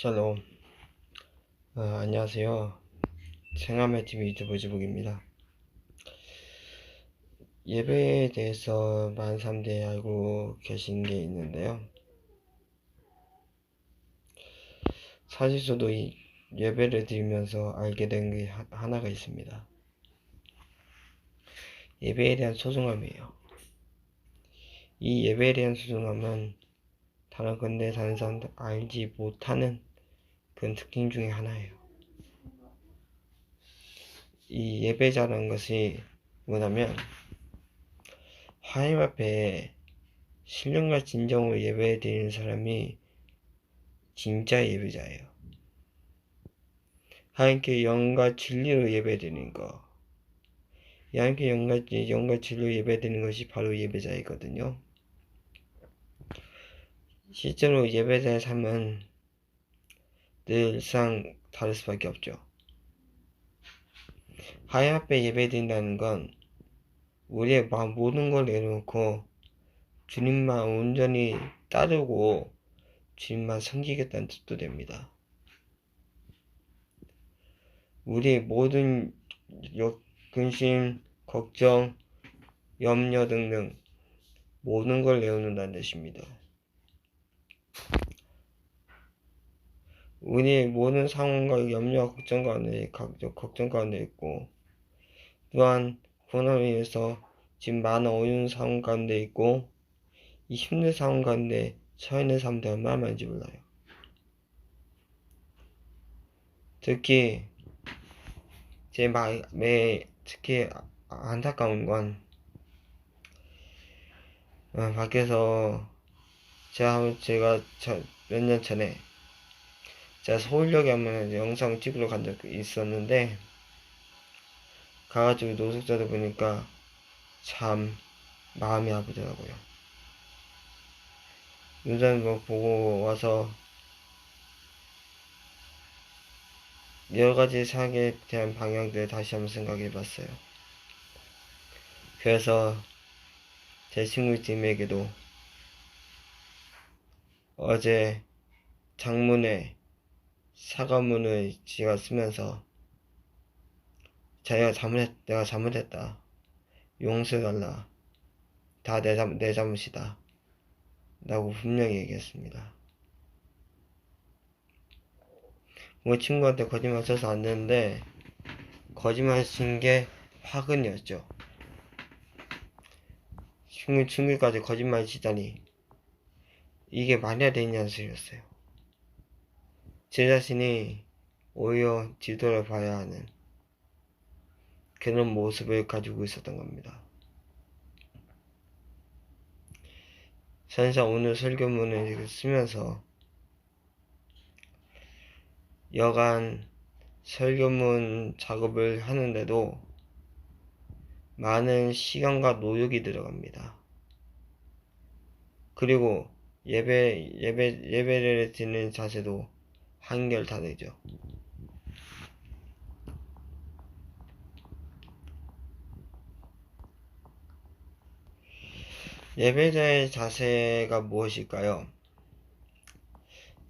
샬롬. 어, 안녕하세요. 생활의 TV 유튜브 주북입니다. 예배에 대해서 사람들이 알고 계신 게 있는데요. 사실 저도 이 예배를 드리면서 알게 된 게 하나가 있습니다. 예배에 대한 소중함이에요. 이 예배에 대한 소중함은 다른 건데 다른 사람들 알지 못하는 그런 특징 중에 하나예요. 이 예배자라는 것이 뭐냐면 하나님 앞에 신령과 진정으로 예배 드리는 사람이 진짜 예배자예요. 하나님께 영과 진리로 예배 드리는 거. 하나님께 영과, 영과 진리로 예배 드리는 것이 바로 예배자이거든요. 실제로 예배자의 삶은 늘상 다를 수밖에 없죠. 하나님 앞에 예배드린다는 건 우리의 모든 걸 내려놓고 주님만 온전히 따르고 주님만 섬기겠다는 뜻도 됩니다. 우리의 모든 근심, 걱정, 염려 등등 모든 걸 내어놓는다는 뜻입니다. 우리의 모든 상황과 염려, 걱정 가운데, 걱정 가운데 있고, 또한 고난을 위해서 지금 많은 어려운 상황 가운데 있고, 이 힘든 상황 가운데 처해 있는 사람들 얼마나 많은지 몰라요. 특히, 제 마음에 특히 안타까운 건, 어, 밖에서 제가, 제가 몇 년 전에 제가 서울역에 한번 영상 찍으러 간 적이 있었는데 가가지고 노숙자들 보니까 참 마음이 아프더라고요. 요즘 뭐 보고 와서 여러 가지 사학에 대한 방향들 다시 한번 생각해 봤어요. 그래서 제 친구 팀에게도 어제 장문에 사과문을 지가 쓰면서 자기가 잘못했, 내가 잘못했다. 용서해달라. 다 내 잘못, 내 잘못이다. 라고 분명히 얘기했습니다. 뭐 친구한테 거짓말 쳐서 안 되는데, 거짓말 친 게 화근이었죠. 친구, 친구까지 거짓말 치다니, 이게 말이 되냐는 소리였어요. 제 자신이 오히려 뒤돌아봐야 하는 그런 모습을 가지고 있었던 겁니다. 선사 오늘 설교문을 쓰면서 여간 설교문 작업을 하는데도 많은 시간과 노력이 들어갑니다. 그리고 예배, 예배, 예배를 드리는 자세도 한결 다르죠. 예배자의 자세가 무엇일까요?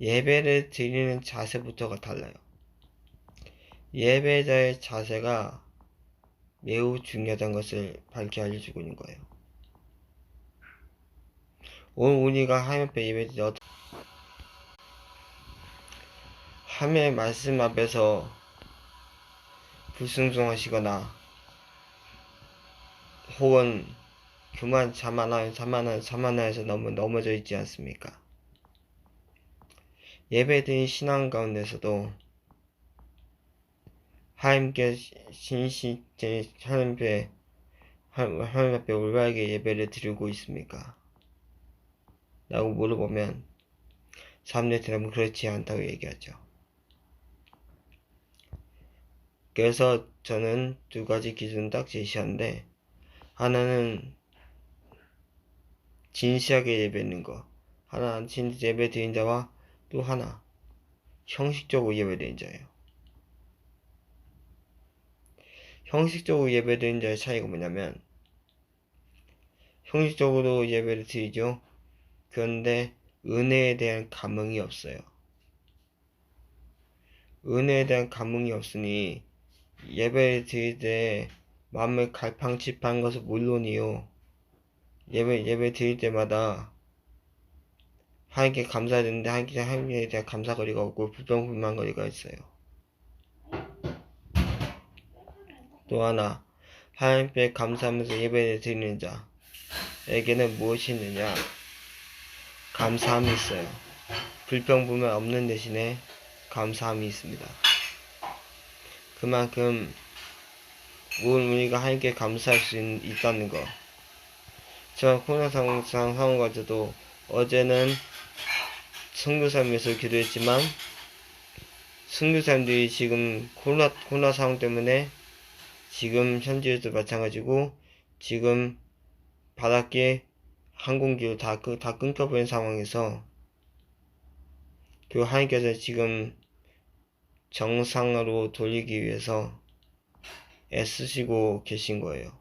예배를 드리는 자세부터가 달라요. 예배자의 자세가 매우 중요하다는 것을 밝히 알려주고 있는 거예요. 오늘 우리가 하나님 앞에 예배드릴 하나님의 말씀 앞에서 불순종하시거나 혹은 그만 자만하, 자만하, 자만하에서 너무 넘어져 있지 않습니까? 예배드린 신앙 가운데서도 하나님께 신시, 하나님 앞에, 하나님 앞에 올바르게 예배를 드리고 있습니까? 라고 물어보면 사람들이 대답은 그렇지 않다고 얘기하죠. 그래서 저는 두 가지 기준 딱 제시하는데 하나는 진시하게 예배드는 거 하나는 진 예배 드린 자와 또 하나 형식적으로 예배 드린 자예요. 형식적으로 예배 드린 자의 차이가 뭐냐면 형식적으로 예배를 드리죠. 그런데 은혜에 대한 감흥이 없어요. 은혜에 대한 감흥이 없으니 예배를 드릴 때 마음을 갈팡질팡한 것은 물론이요. 예배, 예배 드릴 때마다 하나님께 감사드리는데 하나님께, 하나님에 대한 감사거리가 없고 불평불만거리가 있어요. 또 하나, 하나님께 감사하면서 예배를 드리는 자에게는 무엇이 있느냐? 감사함이 있어요. 불평불만 없는 대신에 감사함이 있습니다. 그만큼 우리가 하나님께 감사할 수 있, 있다는 거. 저 코로나 상황, 상황 가지도 어제는 선교사님에서 기도했지만 선교사님들이 지금 코로나, 코로나 상황 때문에 지금 현지에도 마찬가지고 지금 바닷길 항공기로 다, 끄- 다 끊겨버린 상황에서 그 하나님께서 지금 정상으로 돌리기 위해서 애쓰시고 계신 거예요.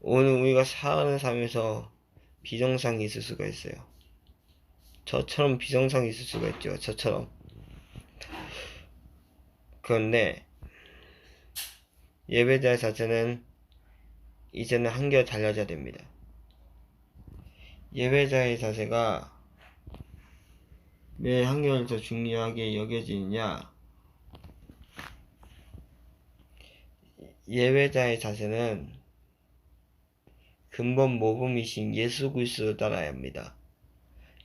오늘 우리가 살아가는 삶에서 비정상이 있을 수가 있어요. 저처럼 비정상이 있을 수가 있죠. 저처럼. 그런데 예배자 자체는 이제는 한결 달라져야 됩니다. 예배자의 자세가 왜 한결 더 중요하게 여겨지느냐? 예배자의 자세는 근본 모범이신 예수 그리스도를 따라야 합니다.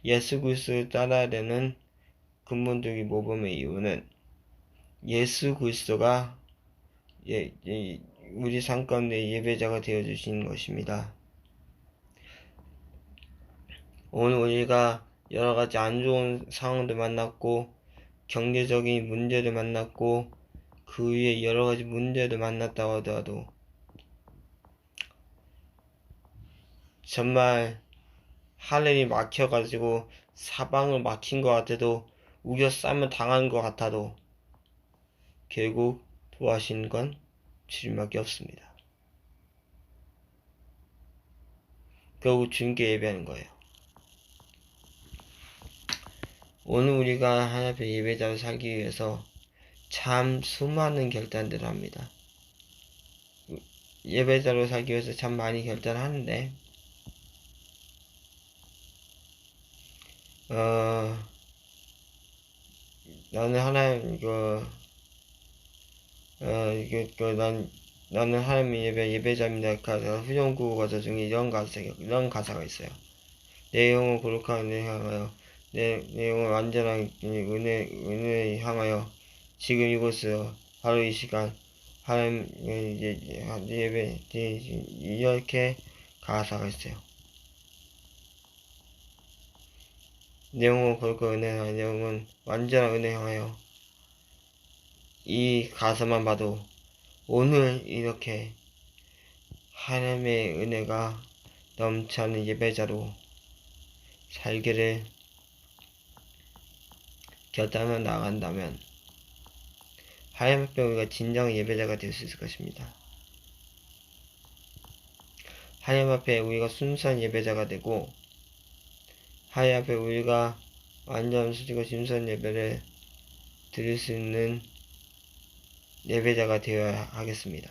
예수 그리스도를 따라야 되는 근본적인 모범의 이유는 예수 그리스도가 예, 예, 우리 삶 가운데 예배자가 되어 주신 것입니다. 오늘 우리가 여러 가지 안 좋은 상황도 만났고 경제적인 문제를 만났고 그 위에 여러 가지 문제를 만났다고 하더라도 정말 하늘이 막혀가지고 사방을 막힌 것 같아도 우겨싸면 당한 것 같아도 결국 도와신 건 주님밖에 없습니다. 결국 주님께 예배하는 거예요. 오늘 우리가 하나님 앞에 예배자로 살기 위해서 참 수많은 결단들을 합니다. 예배자로 살기 위해서 참 많이 결단을 하는데 어, 나는 하나님, 이거, 어, 이게, 그, 난, 나는 하나님 예배, 예배자입니다. 가사, 후렴구 가사 중에 이런 가사, 이런 가사가 있어요. 내 영을 거룩한 은혜 향하여, 내, 내 영을 완전한 은혜, 은혜 향하여, 지금 이곳에서, 바로 이 시간, 하나님, 예배, 이렇게 가사가 있어요. 내용은 거룩한 은혜 향하여 내용은 완전한 은혜 향하여 이 가사만 봐도 오늘 이렇게 하나님의 은혜가 넘치 않는 예배자로 살기를 결단하며 나간다면 앞에 우리가 진정 예배자가 될 수 있을 것입니다. 하나님 앞에 우리가 순수한 예배자가 되고 하나님 앞에 우리가 완전 수지고 진선 예배를 드릴 수 있는 예배자가 되어야 하겠습니다.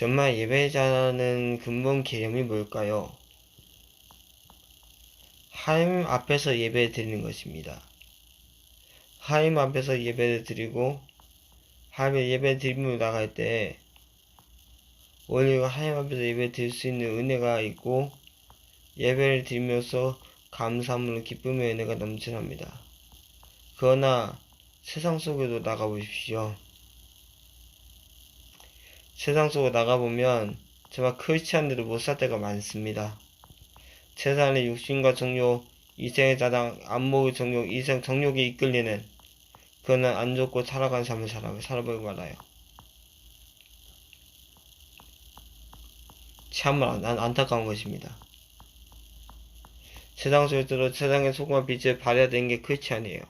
정말 예배자는 근본 개념이 뭘까요? 하나님 앞에서 예배 드리는 것입니다. 하나님 앞에서 예배를 드리고 하나님 예배 드리며 나갈 때 우리가 하나님 앞에서 예배 드릴 수 있는 은혜가 있고 예배를 드리면서 감사함으로 기쁨의 은혜가 넘쳐납니다. 그러나 세상 속에도 나가보십시오. 세상 속으로 나가보면 정말 크리스찬들도 못살 때가 많습니다. 세상의 육신과 정욕, 이생의 자당, 안목의 정욕, 이생 정욕에 이끌리는 그는 안 좋고 살아간 삶을 살아, 살아보고 말아요. 참으로 안, 안, 안타까운 것입니다. 세상 속에서 세상의 소금과 빛을 되는 게 크리스찬이에요.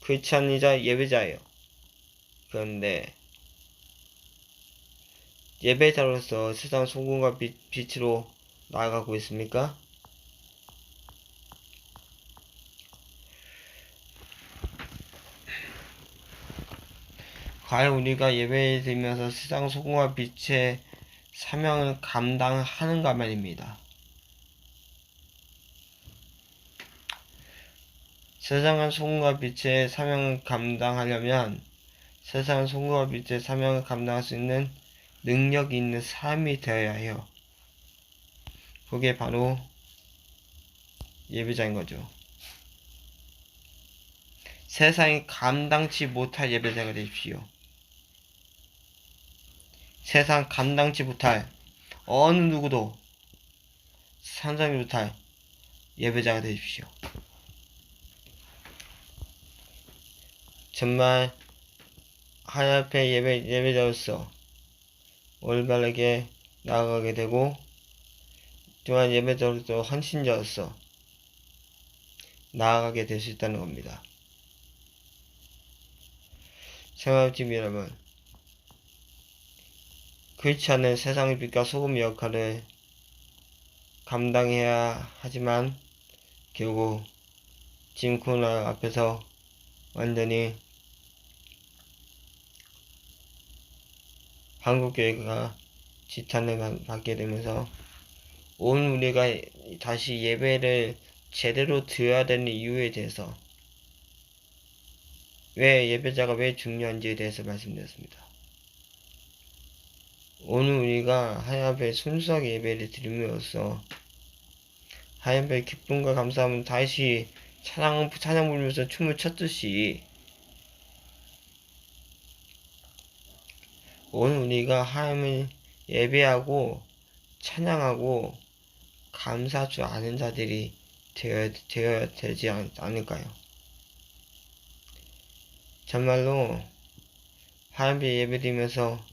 크리스찬이자 예배자예요. 그런데 예배자로서 세상 소금과 빛, 빛으로 나아가고 있습니까? 과연 우리가 예배에 드리면서 세상 소금과 빛의 사명을 감당하는가 말입니다. 세상은 소금과 빛의 사명을 감당하려면 세상 소금과 빛의 사명을 감당할 수 있는 능력이 있는 삶이 되어야 해요. 그게 바로 예배자인 거죠. 세상이 감당치 못할 예배자가 되십시오. 세상 감당치 못할 어느 누구도 상상이 못할 예배자가 되십시오. 정말 하나님 앞에 예배, 예배자로서 올바르게 나아가게 되고 또한 예배자로서 헌신자로서 나아가게 될 수 있다는 겁니다. 생활팀 여러분, 그렇지 않은 세상의 빛과 소금의 역할을 감당해야 하지만 결국 코로나 앞에서 완전히 한국교회가 지탄을 받게 되면서 온 우리가 다시 예배를 제대로 드려야 되는 이유에 대해서 왜 예배자가 왜 중요한지에 대해서 말씀드렸습니다. 오늘 우리가 하나님 앞에 순수하게 예배를 드림으로써 하나님 앞에 기쁨과 감사함은 다시 찬양, 찬양 부르면서 춤을 췄듯이 오늘 우리가 하나님을 예배하고 찬양하고 감사할 줄 아는 자들이 되어야, 되어야 되지 않, 않을까요? 정말로 하나님께 예배드리면서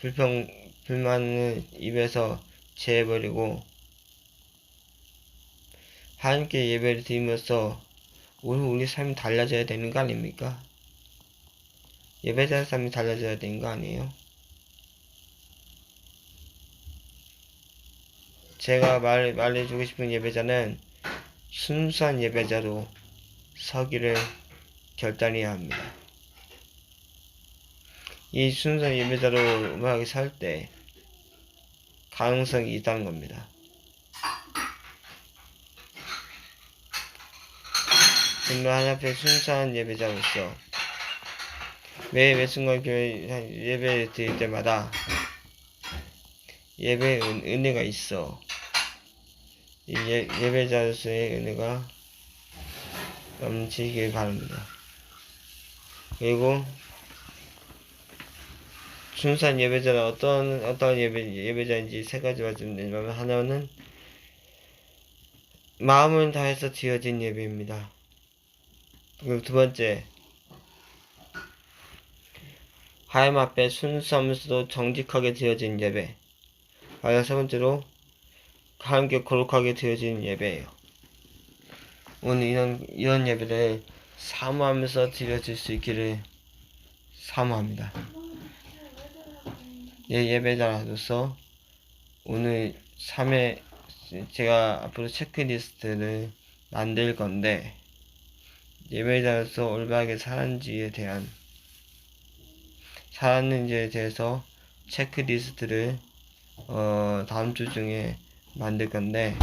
불평, 불만을 입에서 제해버리고 하나님께 예배를 드리면서 오늘 우리 삶이 달라져야 되는 거 아닙니까? 예배자의 삶이 달라져야 되는 거 아니에요? 제가 말, 말해주고 싶은 예배자는 순수한 예배자로 서기를 결단해야 합니다. 이 순수한 예배자로 음악을 살때 가능성이 있다는 겁니다. 정말 하나님 앞에 순수한 예배자로서 매, 매 순간 교회 예배 드릴 때마다 예배 은, 은혜가 있어. 이 예, 예배자로서의 은혜가 넘치길 바랍니다. 그리고 순수한 예배자는 어떤 어떤 예배 예배자인지 세 가지 말씀드리면 하나는 마음을 다해서 지어진 예배입니다. 그리고 두 번째 하나님 앞에 순수하면서도 정직하게 드려진 예배. 마지막 세 번째로 하나님께 거룩하게 드려진 예배예요. 오늘 이런 이런 예배를 사모하면서 드려질 수 있기를 사모합니다. 예, 예배자로서 오늘 3회 제가 앞으로 체크리스트를 만들 건데 예배자로서 올바르게 살았는지에 대한 살았는지에 대해서 체크리스트를 어, 다음 주 중에 만들 건데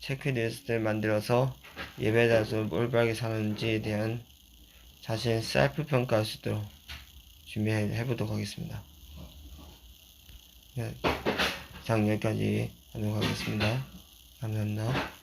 체크리스트를 만들어서 예배자로서 올바르게 사는지에 대한 자신의 셀프 평가할 수 있도록 준비해 보도록 하겠습니다. 네, 이상 여기까지 하도록 하겠습니다. 감사합니다.